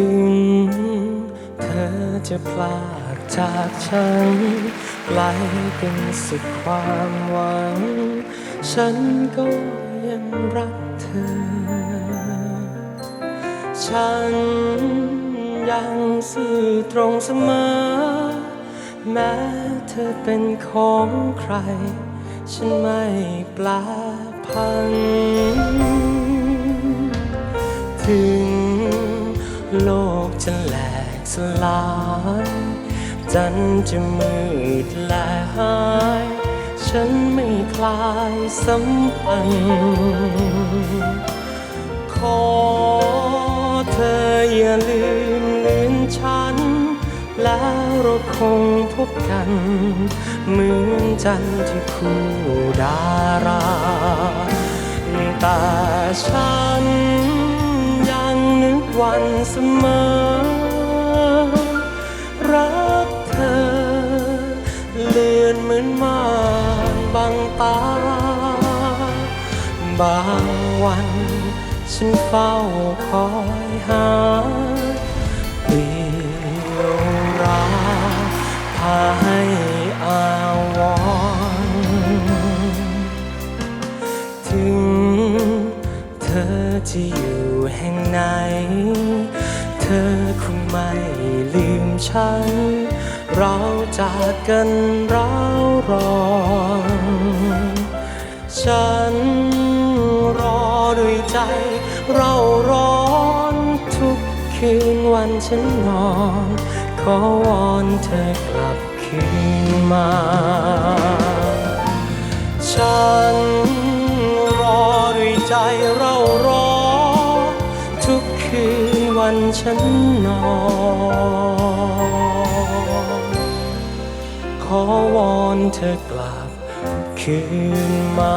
ึง เธอจะพลาดจากฉันไกลเป็นสุดความหวัง ฉันก็ยังรักเธอ ฉันยังซื่อตรงเสมอ แม้เธอเป็นของใคร ฉันไม่แปลพันถึง โลกจะแหลกสลาย จันทร์จะมืดและหาย ฉันไม่คลายสัมพันธ์ขอเธออย่าลืมเลือนฉัน แล้วเราคงพบกันเหมือนจันทร์ที่คู่ดาราแต่ฉัน วันเสมอ รักเธอ เลือนเหมือนมาบางตา บางวัน ฉันเฝ้าคอยหาเปลี่ยวราพาให้อาวรถึงเธอจะอยู่ ไหน เธอคงไม่ลืมฉัน เราจากกันร้าวรอนฉันรอด้วยใจ เราร้อนทุกคืนวันฉันนอน ขอวอนเธอกลับคืนมา วันฉันนอน ขอวอนเธอกลับคืนมา